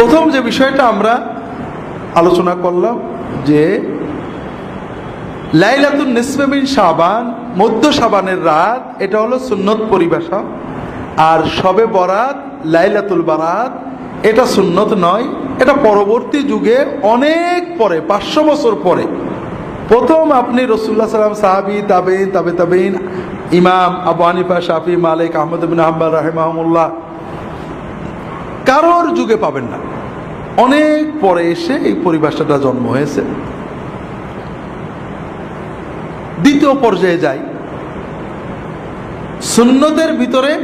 প্রথম যে বিষয়টা আমরা আলোচনা করলাম যে লাইলাতুন নিসফেমিন সাবান মধ্য সাবানের রাত, এটা হলো সুন্নত পরিবেশা আর সবে বরাত, লাইলাতুল বারাত, এটা সুন্নত নয়, এটা পরবর্তী যুগে অনেক পরে, পাঁচশো বছর পরে। প্রথম আপনি রসুল্লাহ সাল্লাম সাহাবি তাবেইন তাবে তাবেইন ইমাম আবু হানিফা, শাফি, মালিক, আহমদ বিন হাম্বাল রাহেমাহমুল্লাহ কারোর যুগে পাবেন না। অনেক পরে এসে এই পরিভাষাটা জন্ম হয়েছে। দ্বিতীয় পর্যায়ে যাই। সুন্নতের ভিতরে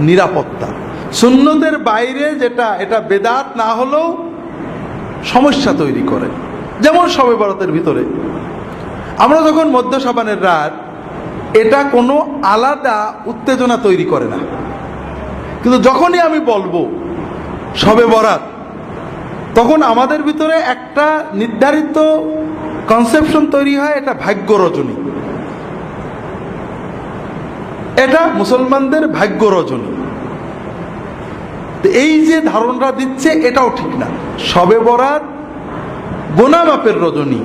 নিরাপত্তা। সুন্নতের বাইরে যেটা, এটা বেদাত না হলেও সমস্যা তৈরি করে। যেমন সবে বরাতের ভিতরে। আমরা যখন মধ্য সাবানের রাত, এটা কোনো আলাদা উত্তেজনা তৈরি করে না। কিন্তু যখনই আমি বলব সবে বরাত তখন আমাদের ভিতরে একটা নির্ধারিত কনসেপশন তৈরি হয়, এটা ভাগ্য রজনী। এটা মুসলমানদের ভাগ্য রজনী। এই যে ধারণা দিচ্ছে, এটাও ঠিক না। সবে বরাত গোনামাপের রজনী।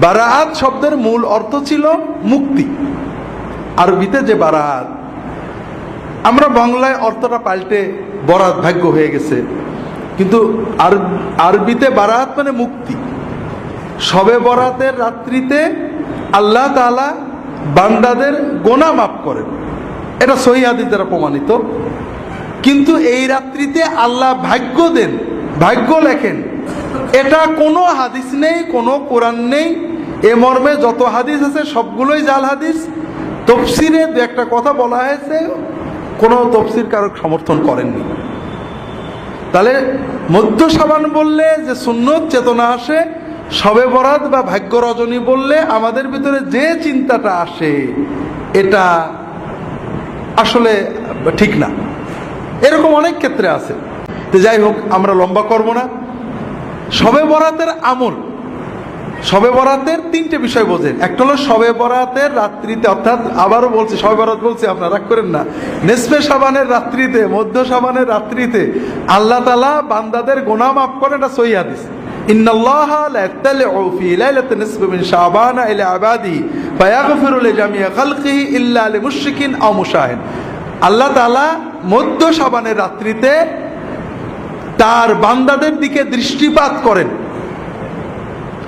বারাত শব্দের মূল অর্থ ছিল মুক্তি। আরবিতে যে বারাত, আমরা বাংলায় অর্থটা পাল্টে বরাত ভাগ্য হয়ে গেছে। কিন্তু আর, আরবিতে বারাত মানে মুক্তি। সবে বরাতের রাত্রিতে আল্লাহ তালা বান্দাদের গোনা মাফ করেন। এটা সহিহাদিস দ্বারা প্রমাণিত। কিন্তু এই রাত্রিতে আল্লাহ ভাগ্য দেন, ভাগ্য লেখেন। এটা কোনো হাদিস নেই, কোনো কোরআন নেই। এ মর্মে যত হাদিস আছে সবগুলোই জাল হাদিস। তফসিরে দু একটা কথা বলা হয়েছে, কোনো তফসির কারক সমর্থন করেননি। তাহলে মধ্য সাবান বললে যে সুন্নত চেতনা আসে, সবে বরাত বা ভাগ্য রজনী বললে আমাদের ভিতরে যে চিন্তাটা আসে, এটা আসলে ঠিক না। এরকম অনেক ক্ষেত্রে আছে। তো যাই হোক, আমরা লম্বা করব না। সবে বরাতের আমল সবে বরাতের তিনটে বিষয় বোঝেন। একটা হলো সবে বরাতের রাত্রিতে, অর্থাৎ আবারও বলছি সবে বরাত বলছি, আপনারা রাগ করেন না। নেসপে সাবানের রাত্রিতে, মধ্য সাবানের রাত্রিতে আল্লাহ তালা বান্দাদের গোনা মাফ করেন, এটা সহি হাদিস। আল্লাহ তালা মধ্য সাবানের রাত্রিতে তার বান্দাদের দিকে দৃষ্টিপাত করেন।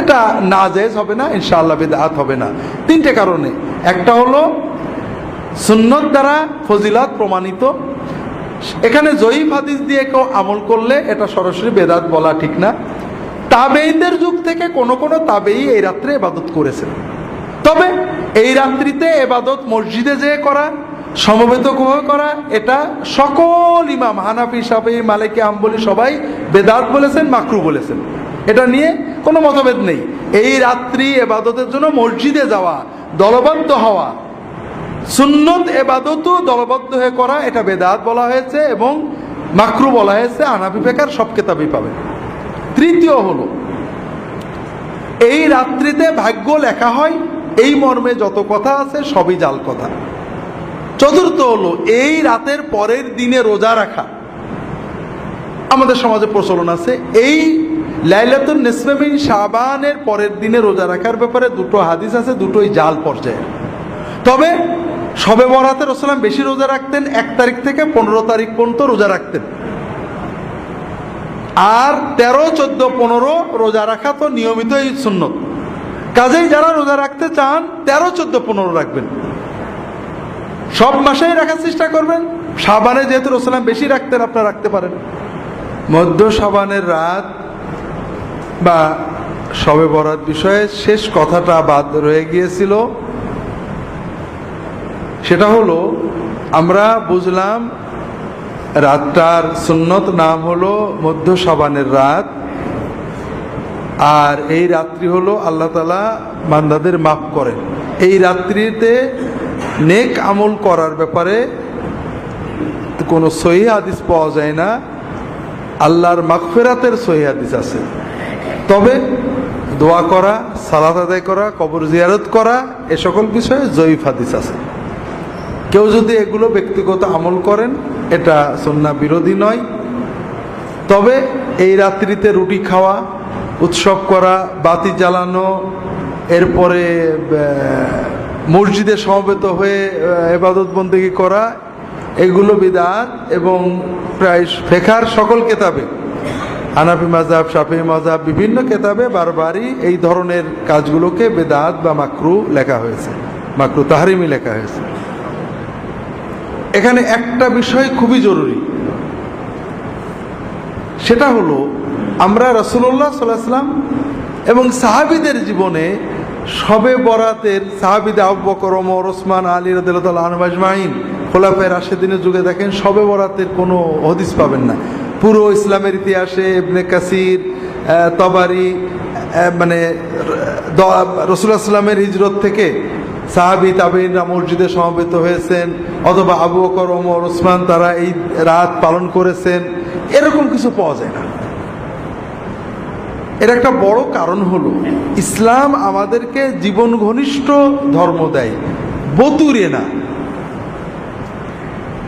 এটা না জায়েজ হবে না, ইনশাআল্লাহ বেদাহাত হবে না। তিনটে কারণে। একটা হলো, সুন্নত দ্বারা ফজিলাত প্রমাণিত। এখানে জয়ীফ হাদিস দিয়ে কেউ আমল করলে এটা সরাসরি বেদাত বলা ঠিক না। তাবেইনদের যুগ থেকে কোন কোনো তাবেই এই রাত্রে এবাদত করেছেন তবে এই রাত্রিতে এবাদত মসজিদে যেয়ে করা, সমবেত করা, এটা সকল ইমাম হানাফি সাফি মালিকি আম্বলি সবাই বেদাত বলেছেন, মাকরু বলেছেন। এটা নিয়ে কোনো মতভেদ নেই। এই রাত্রি এবাদতের জন্য মসজিদে যাওয়া, দলবদ্ধ হওয়া, সুন্নত এবাদতও দলবদ্ধ হয়ে করা, এটা বেদাত বলা হয়েছে এবং মাকরু বলা হয়েছে আনাবি বেকার সব কেতাবই পাবেন তৃতীয় হলো, এই রাত্রিতে ভাগ্য লেখা হয়, এই মর্মে যত কথা আছে সবই জাল কথা। চতুর্থ হলো, এই রাতের পরের দিনে রোজা রাখা। আমাদের সমাজে প্রচলন আছে, এই লাইলাতুল নিসফেবিন শাবানের পরের দিনে রোজা রাখার ব্যাপারে দুটো হাদিস আছে, দুটোই জাল পর্যায়ে তবে সবে বরাতে রসলাম বেশি রোজা রাখতেন, এক তারিখ থেকে পনেরো তারিখ পর্যন্ত রোজা রাখতেন। আর তেরো, চোদ্দ, পনেরো রোজা রাখা তো নিয়মিতই সুন্নত। কাজেই যারা রোজা রাখতে চান, তেরো, চোদ্দ, পনেরো রাখবেন। সব মাসেই রাখার চেষ্টা করবেন। সাবানে যেহেতু রসলাম বেশি রাখতেন, আপনারা রাখতে পারেন। মধ্য সাবানের রাত বা সবে বরাত বিষয়ে শেষ কথাটা বাদ রয়ে গিয়েছিল। সেটা হলো, আমরা বুঝলাম রাতটার সুন্নত নাম হলো মধ্য সাবানের রাত, আর এই রাত্রি হলো আল্লাহ তালা বান্দাদের মাফ করেন। এই রাত্রিতে নেক আমল করার ব্যাপারে কোনো সহি হাদিস পাওয়া যায় না। আল্লাহর মাগফেরাতের সহি হাদিস আছে। তবে দোয়া করা, সালাত আদায় করা, কবর জিয়ারত করা, এ সকল বিষয়ে জয়ীফ হাদিস আছে। কেউ যদি এগুলো ব্যক্তিগত আমল করেন, এটা সন্না বিরোধী নয়। তবে এই রাত্রিতে রুটি খাওয়া, উৎসব করা, বাতি জ্বালানো, এরপরে মসজিদে সমবেত হয়ে এবাদত বন্দী করা, এগুলো বিদাত এবং প্রায় ফেখার সকল কেতাবে হানাফি মাজাব শাফি মাজাব বিভিন্ন কেতাবে বারবারই এই ধরনের কাজগুলোকে বেদাত বা মাকরু লেখা হয়েছে। মাকরু তাহারিমি লেখা হয়েছে। এখানে একটা বিষয় খুবই জরুরি। সেটা হলো, আমরা রসুল্লাহ সাল্লাম এবং সাহাবিদের জীবনে সবে বরাতের সাহাবিদে আবু বকর, ওমর, ওসমান, আলী রদুল্লাহ আনবাজমাইন খোলাফে রাশেদিনের যুগে দেখেন সবে বরাতের কোনো হদিস পাবেন না। পুরো ইসলামের ইতিহাসে ইবনে কাসির তবারি মানে রসুল্লাহ সাল্লামের হিজরত থেকে সাহাবি তাবিনরা মসজিদে সমবেত হয়েছেন, অথবা আবু বকর, ওমর, ওসমান তারা এই রাত পালন করেছেন। এরকম কিছু পাওয়া যায় না। এর একটা বড় কারণ হলো, ইসলাম আমাদেরকে জীবন ঘনিষ্ঠ ধর্ম দেয়, বতুরে না।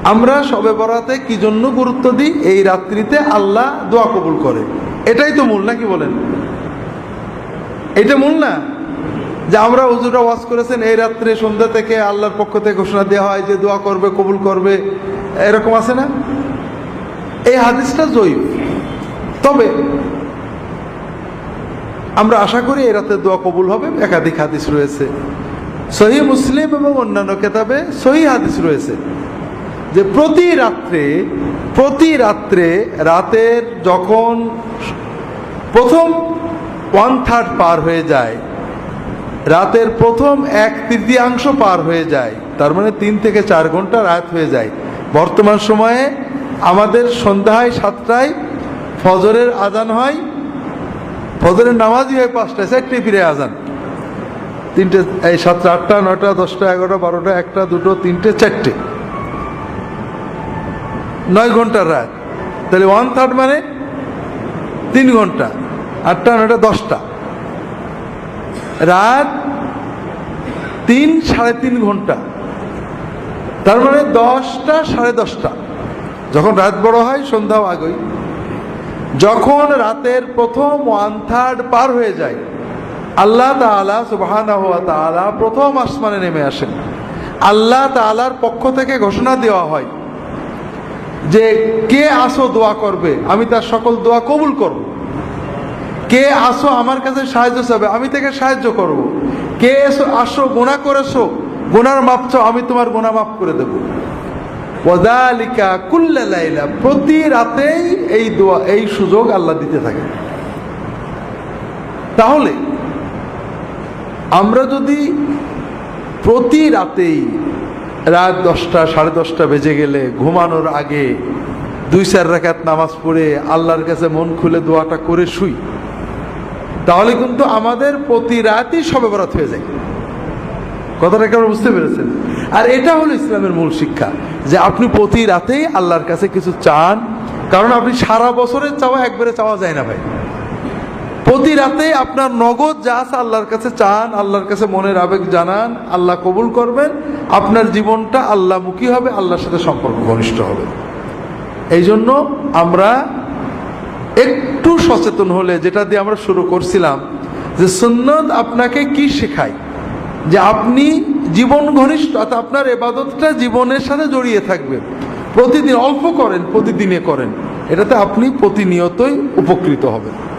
আমরা সবে বরাতে কি জন্য গুরুত্ব দিই? এই রাত্রিতে আল্লাহ দোয়া কবুল করে। এটাই তো মূল, নাকি বলেন? এটা মূল না? যে আমরা হুজুরা ওয়াজ করেছেন, এই রাত্রে সন্ধ্যা থেকে আল্লাহর পক্ষ থেকে ঘোষণা দেওয়া হয় যে দোয়া করবে, কবুল করবে। এরকম আছে না? এই হাদিসটা জয়ী তবে আমরা আশা করি এই রাতে দোয়া কবুল হবে। একাধিক হাদিস রয়েছে। সহি মুসলিম এবং অন্যান্য কেতাবে সহি হাদিস রয়েছে। যে প্রতি রাত্রে প্রতি রাত্রে রাতের যখন প্রথম ওয়ান থার্ড পার হয়ে যায়, রাতের প্রথম এক তৃতীয়াংশ পার হয়ে যায়, তার মানে তিন থেকে চার ঘণ্টা রাত হয়ে যায়। বর্তমান সময়ে আমাদের সন্ধ্যায় সাতটায় ফজরের আজান হয়, ফজরের নামাজই হয় পাঁচটায় চারটে ফিরে আজান। তিনটে, এই সাতটা আটটা, নয়টা, দশটা, এগারোটা, বারোটা, একটা, দুটো, তিনটে, চারটে। নয় ঘণ্টার রাত। তাহলে ওয়ান থার্ড মানে তিন ঘণ্টা। আটটা নয়টা দশটা। রাত তিন, সাড়ে তিন ঘণ্টা। তার মানে দশটা, সাড়ে দশটা। যখন রাত বড় হয় সন্ধ্যাও আগই। যখন রাতের প্রথম ওয়ান থার্ড পার হয়ে যায়, আল্লাহ তালা সুবাহানা তালা প্রথম আসমানে নেমে আসেন। আল্লাহ তালার পক্ষ থেকে ঘোষণা দেওয়া হয় যে কে আসো দোয়া করবে, আমি তার সকল দোয়া কবুল করব। কে আসো আমার কাছে সাহায্য চাবে, আমি তাকে সাহায্য করব। কে এসো, আসো গোনা করেছ গোনার মাপ আমি তোমার গোনা মাফ করে দেবো। কুল্লা লাইলা, প্রতি রাতেই এই দোয়া, এই সুযোগ আল্লাহ দিতে থাকে। তাহলে, আমরা যদি প্রতি রাতেই রাত দশটা, সাড়ে দশটা বেজে গেলে ঘুমানোর আগে দুই, চার রাকাত নামাজ পড়ে আল্লাহর কাছে মন খুলে দোয়াটা করে শুই। তাহলে কিন্তু আমাদের প্রতি রাতই সবে বরাত হয়ে যায়। কথাটা কেমন বুঝতে পেরেছেন? আর এটা হলো ইসলামের মূল শিক্ষা, যে আপনি প্রতি রাতেই আল্লাহর কাছে কিছু চান, কারণ আপনি সারা বছরের চাওয়া একবারে চাওয়া যায় না ভাই। প্রতি রাতে আপনার নগদ যা আছে আল্লাহর কাছে চান, আল্লাহর কাছে মনের আবেগ জানান, আল্লাহ কবুল করবেন, আপনার জীবনটা আল্লাহমুখী হবে, আল্লাহর সাথে সম্পর্ক ঘনিষ্ঠ হবে। এই জন্য আমরা একটু সচেতন হলে যেটা দিয়ে আমরা শুরু করছিলাম, যে সুন্নত আপনাকে কি শেখায়? যে আপনি জীবন ঘনিষ্ঠ, অর্থাৎ আপনার এবাদতটা জীবনের সাথে জড়িয়ে থাকবে। প্রতিদিন অল্প করেন, প্রতিদিনে করেন। এটাতে আপনি প্রতিনিয়তই উপকৃত হবেন।